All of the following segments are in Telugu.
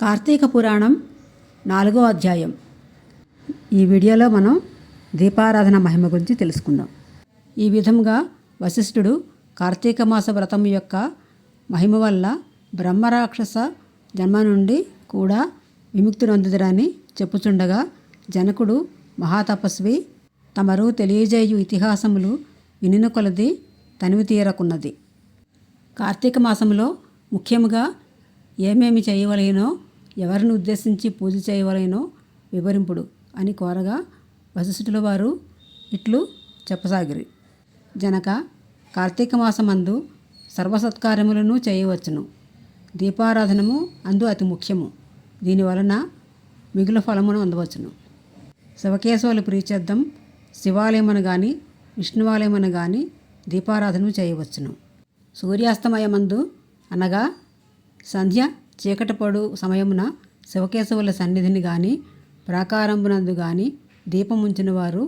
కార్తీక పురాణం నాలుగో అధ్యాయం. ఈ వీడియోలో మనం దీపారాధన మహిమ గురించి తెలుసుకుందాం. ఈ విధంగా వశిష్ఠుడు కార్తీక మాస వ్రతం యొక్క మహిమ వల్ల బ్రహ్మరాక్షస జన్మ నుండి కూడా విముక్తినొందుదరని చెప్పుచుండగా జనకుడు మహాతపస్వి తమరు తెలియజేయు ఇతిహాసములు వినిన కొలది తనివి తీరకున్నది. కార్తీక మాసంలో ముఖ్యముగా ఏమేమి చేయవలేనో ఎవరిని ఉద్దేశించి పూజ చేయవలెనో వివరింపుడు అని కోరగా వశిష్ఠుల వారు ఇట్లు చెప్పసాగిరి. జనక కార్తీక మాసమందు సర్వసత్కార్యములను చేయవచ్చును. దీపారాధనము అందు అతి ముఖ్యము. దీనివలన మిగులు ఫలమును అందవచ్చును. శివకేశవుల ప్రీత్యర్థం శివాలయమును కానీ విష్ణువాలయమును కానీ దీపారాధన చేయవచ్చును. సూర్యాస్తమయమందు అనగా సంధ్య చీకటపడు సమయమున శివకేశవుల సన్నిధిని గాని ప్రాకారంబునందు గాని దీపముంచిన వారు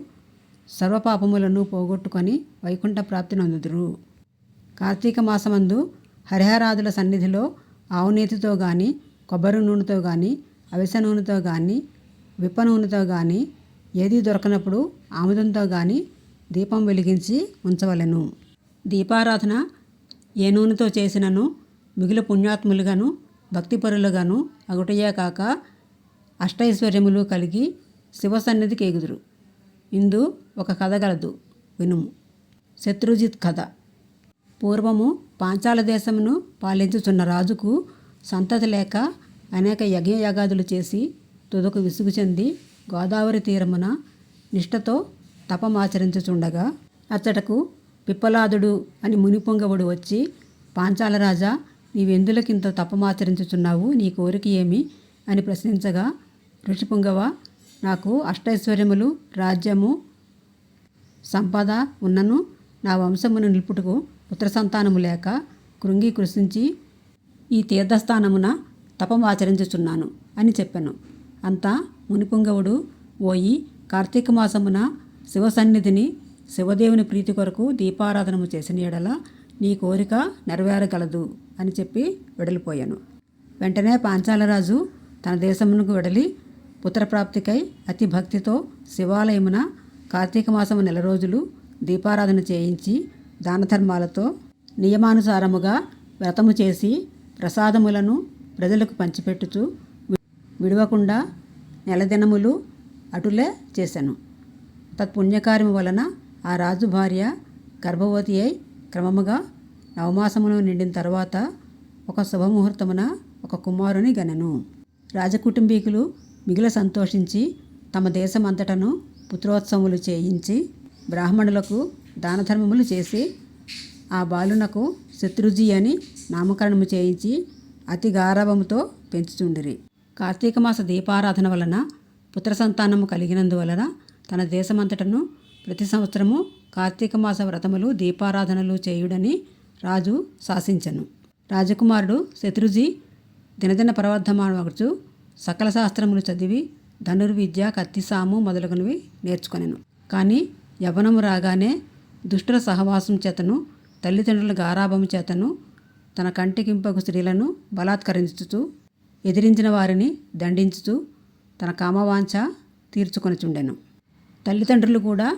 సర్వపాపములను పోగొట్టుకొని వైకుంఠ ప్రాప్తి నందుదురు. కార్తీక మాసమందు హరిహరాదుల సన్నిధిలో ఆవునేతితో గాని కొబ్బరి నూనెతో గాని అవిసె నూనెతో గాని విప్ప నూనెతో గాని ఏది దొరకనప్పుడు ఆముదంతో గాని దీపం వెలిగించి ఉంచవలెను. దీపారాధన ఏ నూనెతో చేసినను మిగిలి పుణ్యాత్ములుగాను భక్తిపరులుగాను అగుటయే కాక అష్టైశ్వర్యములు కలిగి శివసన్నిధికి ఎగుదురు. ఇందు ఒక కథ గలదు. వినుము. శత్రుజిత్ కథ. పూర్వము పాంచాల దేశమును పాలించుచున్న రాజుకు సంతతి లేక అనేక యజ్ఞయాగాదులు చేసి తుదకు విసుగు చెంది గోదావరి తీరమున నిష్ఠతో తపమాచరించుచుండగా అచ్చటకు పిప్పలాదుడు అని మునిపొంగవుడు వచ్చి పాంచాల రాజా నీవెందులకింత తపమాచరించుచున్నావు? నీ కోరిక ఏమి అని ప్రశ్నించగా ఋషిపుంగవ నాకు అష్టైశ్వర్యములు రాజ్యము సంపద ఉన్నను నా వంశమును నిలుపుటకు పుత్ర సంతానము లేక కృంగి కృషించి ఈ తీర్థస్థానమున తపం ఆచరించుచున్నాను అని చెప్పాను. అంతా మునిపుంగవుడు ఓయి కార్తీక మాసమున శివ సన్నిధిని శివదేవుని ప్రీతి కొరకు దీపారాధనము చేసిన ఎడల నీ కోరిక నెరవేరగలదు అని చెప్పి వెడలిపోయాను. వెంటనే పాంచాలరాజు తన దేశమునకు వెడలి పుత్రప్రాప్తికై అతి భక్తితో శివాలయమున కార్తీక మాసము నెల రోజులు దీపారాధన చేయించి దాన ధర్మాలతో నియమానుసారముగా వ్రతము చేసి ప్రసాదములను ప్రజలకు పంచిపెట్టుచు విడవకుండా నెలదినములు అటులే చేశాను తత్పుణ్యకార్యము వలన ఆ రాజు భార్య గర్భవతి అయి క్రమముగా నవమాసమును నిండిన తర్వాత ఒక శుభముహూర్తమున ఒక కుమారుని గనను. రాజకుటుంబీకులు మిగిల సంతోషించి తమ దేశమంతటను పుత్రోత్సవములు చేయించి బ్రాహ్మణులకు దానధర్మములు చేసి ఆ బాలునకు శత్రుజీ అని నామకరణము చేయించి అతి గారవముతో పెంచుచుండిరి. కార్తీక మాస దీపారాధన వలన పుత్ర సంతానము కలిగినందువలన తన దేశమంతటను ప్రతి సంవత్సరము కార్తీక మాస వ్రతములు దీపారాధనలు చేయుడని రాజు శాసించను. రాజకుమారుడు శత్రుజీ దినదిన ప్రవర్ధమానవగుచు సకల శాస్త్రములు చదివి ధనుర్విద్య కత్తిసాము మొదలగునవి నేర్చుకొనెను. కానీ యవనము రాగానే దుష్టుల సహవాసం చేతను తల్లిదండ్రుల గారాభము చేతను తన కంటికింపకు స్త్రీలను బలాత్కరించుచు ఎదిరించిన వారిని దండించుచు తన కామవాంఛ తీర్చుకొనిచుండెను. తల్లిదండ్రులు కూడా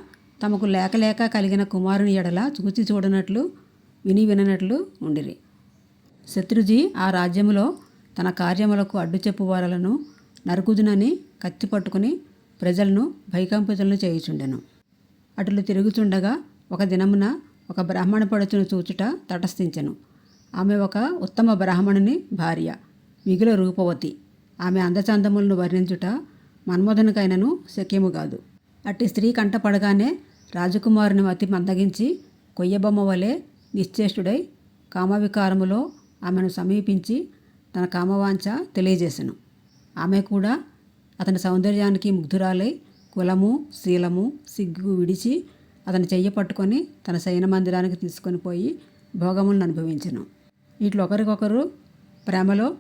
తమకు లేక లేక కలిగిన కుమారుని ఎడల చూచి చూడనట్లు విని విననట్లు ఉండిరి. శత్రుజీ ఆ రాజ్యములో తన కార్యములకు అడ్డు చెప్పువారలను నరుకుదునని కత్తి పట్టుకుని ప్రజలను భయకంపితులను చేయుచుండెను. అటులు తిరుగుచుండగా ఒక దినమున ఒక బ్రాహ్మణ పడుచును చూచుట తటస్థించెను. ఆమె ఒక ఉత్తమ బ్రాహ్మణుని భార్య మిగుల రూపవతి. ఆమె అందచందములను వర్ణించుట మన్మోధనకైనను శక్యము కాదు. అట్టి స్త్రీ కంటపడగానే రాజకుమారుని అతి మందగించి కొయ్యబొమ్మ వలె నిశ్చేష్టుడై కామవికారములో ఆమెను సమీపించి తన కామవాంఛ తెలియజేసెను. ఆమె కూడా అతని సౌందర్యానికి ముగ్ధురాలై కులము శీలము సిగ్గు విడిచి అతని చెయ్యి పట్టుకొని తన శయన మందిరానికి తీసుకొని పోయి భోగములను అనుభవించను. వీటిలో ఒకరికొకరు ప్రేమలో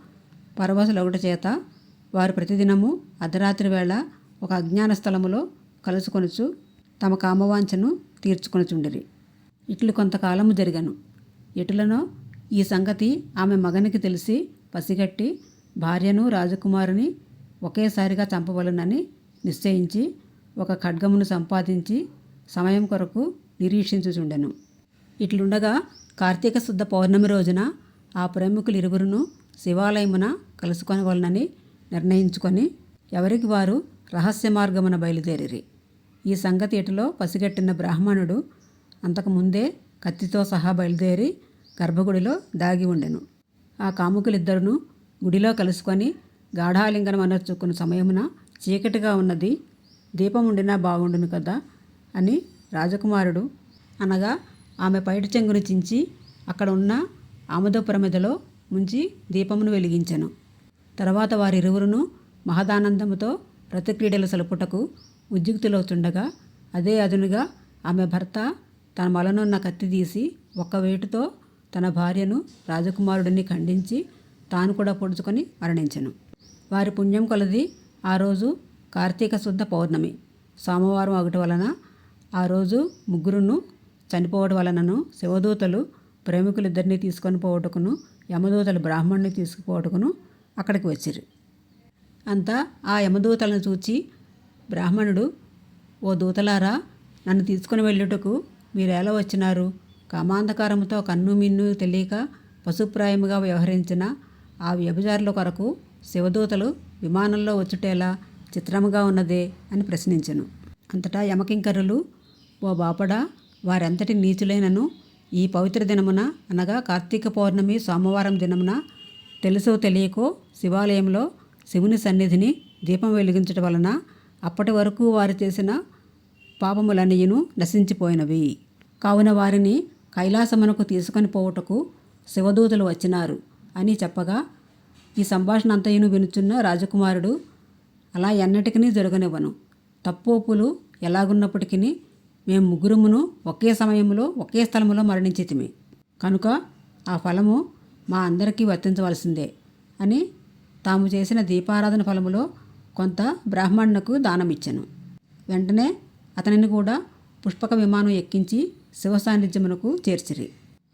పరవశులొకటి చేత వారు ప్రతిదినము అర్ధరాత్రి వేళ ఒక అజ్ఞాన స్థలములో కలుసుకొనుచు తమ కామవాంఛను తీర్చుకొనుచుండిరి. ఇట్లు కొంతకాలము జరిగను. ఎటులనో ఈ సంగతి ఆమె మగనికి తెలిసి పసిగట్టి భార్యను రాజకుమారుని ఒకేసారిగా చంపవలనని నిశ్చయించి ఒక ఖడ్గమును సంపాదించి సమయం కొరకు నిరీక్షించుచుండెను. ఇట్లుండగా కార్తీక శుద్ధ పౌర్ణమి రోజున ఆ ప్రముఖులు ఇరువురును శివాలయమున కలుసుకొనవలనని నిర్ణయించుకొని ఎవరికి వారు రహస్య మార్గమున బయలుదేరిరి. ఈ సంగతి ఇటులో పసిగట్టిన బ్రాహ్మణుడు అంతకుముందే కత్తితో సహా బయలుదేరి గర్భగుడిలో దాగి ఉండెను. ఆ కాముకులిద్దరును గుడిలో కలుసుకొని గాఢాలింగనం అనర్చుకున్న సమయమున చీకటిగా ఉన్నది దీపం ఉండినా బాగుండును కదా అని రాజకుమారుడు అనగా ఆమె పైటి చెంగును చించి అక్కడ ఉన్న ఆముద ప్రమిదలో ముంచి దీపమును వెలిగించెను. తర్వాత వారిరువురును మహదానందముతో ప్రతిక్రీడలు సలుపుటకు ఉద్యుక్తులవుతుండగా అదే అదునుగా ఆమె భర్త తన మలనున్న కత్తి తీసి ఒక్క వేటుతో తన భార్యను రాజకుమారుడిని ఖండించి తాను కూడా పొడుచుకొని మరణించను. వారి పుణ్యం కొలది ఆ రోజు కార్తీక శుద్ధ పౌర్ణమి. సోమవారం ఒకటి వలన ఆ రోజు ముగ్గురును చనిపోవడం వలనను శివదూతలు ప్రేమికులిద్దరిని తీసుకొని పోవటకును యమదూతలు బ్రాహ్మణుని తీసుకుపోవటకును అక్కడికి వచ్చిరు. అంతా ఆ యమదూతలను చూచి బ్రాహ్మణుడు ఓ దూతలారా నన్ను తీసుకుని వెళ్ళుటకు మీరెలా వచ్చినారు? కామాంధకారముతో కన్ను మిన్ను తెలియక పశుప్రాయముగా వ్యవహరించిన ఆ వ్యభిచారుల కొరకు శివదూతలు విమానంలో వచ్చుటేలా చిత్రముగా ఉన్నదే అని ప్రశ్నించెను. అంతటా యమకింకరులు ఓ బాపడా వారెంతటి నీచులైనను ఈ పవిత్ర దినమున అనగా కార్తీక పౌర్ణమి సోమవారం దినమున తెలుసో తెలియకో శివాలయంలో శివుని సన్నిధిని దీపం వెలిగించటం వలన అప్పటి వరకు వారు చేసిన పాపములన్నీయును నశించిపోయినవి. కావున వారిని కైలాసమునకు తీసుకొని పోవుటకు శివదూతలు వచ్చినారు అని చెప్పగా ఈ సంభాషణ అంతయును వినుచున్న రాజకుమారుడు అలా ఎన్నటికీ జరగనివ్వను. తప్పోపులు ఎలాగున్నప్పటికీ మేము ముగ్గురుమును ఒకే సమయంలో ఒకే స్థలములో మరణించితిమి. కనుక ఆ ఫలము మా అందరికీ వర్తించవలసిందే అని తాము చేసిన దీపారాధన ఫలములో కొంత బ్రాహ్మణునకు దానమిచ్చెను. వెంటనే అతనిని కూడా పుష్పక విమానం ఎక్కించి శివ సాన్నిధ్యమునకు చేర్చిరి.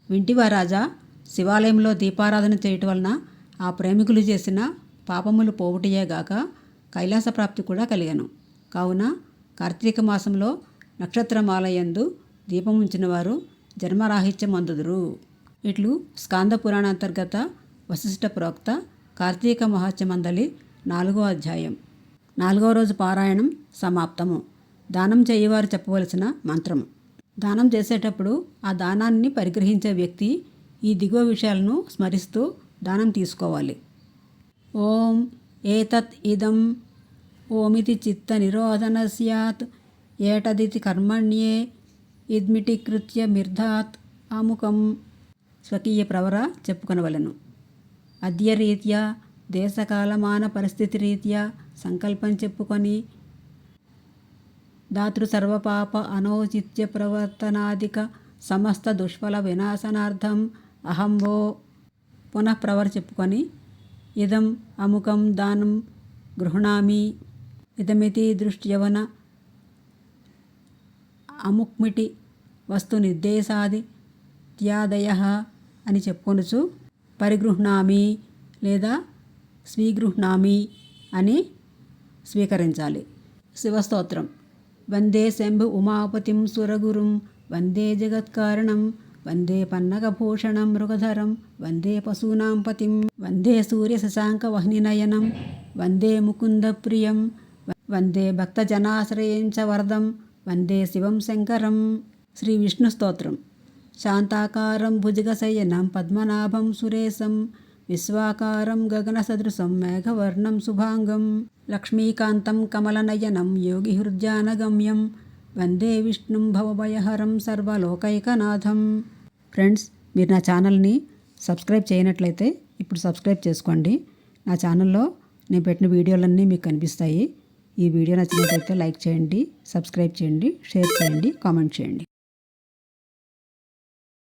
వింటివా రాజా శివాలయంలో దీపారాధన చేయటం వలన ఆ ప్రేమికులు చేసిన పాపములు పోవుటయేగాక కైలాస ప్రాప్తి కూడా కలిగాను. కావున కార్తీక మాసంలో నక్షత్రమాలయందు దీపం వారు జన్మరాహిత్యం అందుదురు. ఇట్లు స్కాంద పురాణ అంతర్గత వశిష్ఠ ప్రోక్త కార్తీక మహాత్యమందలి నాలుగో అధ్యాయం. నాలుగవ రోజు పారాయణం సమాప్తము. దానం చేయవారు చెప్పవలసిన మంత్రము. దానం చేసేటప్పుడు ఆ దానాన్ని పరిగ్రహించే వ్యక్తి ఈ దిగువ విషయాలను స్మరిస్తూ దానం తీసుకోవాలి. ఓం ఏతత్ ఇదం ఓమితి చిత్త నిరోధన స్యాత్ ఏటదితి కర్మణ్యే ఇద్మిటి కృత్య మిర్ధాత్ అముఖం స్వకీయ ప్రవర చెప్పుకొనవలను. అద్యరీత్యా దేశకాలమాన పరిస్థితి రీత్యా సంకల్పం చెప్పుకొని దాతృ సర్వపాప అనౌచిత్య ప్రవర్తనాధిక సమస్త దుష్ఫల వినాశనార్థం అహంభో పునఃప్రవర్ చెప్పుకొని ఇదం అముకం దానం గృహణామి ఇదమితి దృష్ట్యవన అముక్మిటి వస్తు నిర్దేశాది త్యాదయ అని చెప్పుకొనుచు పరిగృహ్ణామి లేదా స్వీగృహ్ణామి అని స్వీకరించాలి. శివస్తోత్రం. వందే శంభు ఉమాపతిం సురగురుం వందే జగత్కారణం వందే పన్నగభూషణం మృగధరం వందే పశూనాం పతిం వందే సూర్యశశాంకవహ్నినయనం వందే ముకుందప్రియం వందే భక్తజనాశ్రయం చ వరదం వందే శివం శంకరం. శ్రీ విష్ణు స్తోత్రం. శాంతాకారం భుజగశయనం పద్మనాభం సురేశం విశ్వాకారం గగనసదృశం మేఘవర్ణం శుభాంగం లక్ష్మీకాంతం కమలనయనం యోగిహృద్యానగమ్యం వందే విష్ణుం భవభయహరం సర్వలోకైకనాథం. ఫ్రెండ్స్ మీరు నా ఛానల్ని సబ్స్క్రైబ్ చేయనట్లయితే ఇప్పుడు సబ్స్క్రైబ్ చేసుకోండి. నా ఛానల్లో నేను పెట్టిన వీడియోలన్నీ మీకు కనిపిస్తాయి. ఈ వీడియో నచ్చినట్లయితే లైక్ చేయండి సబ్స్క్రైబ్ చేయండి షేర్ చేయండి కామెంట్ చేయండి.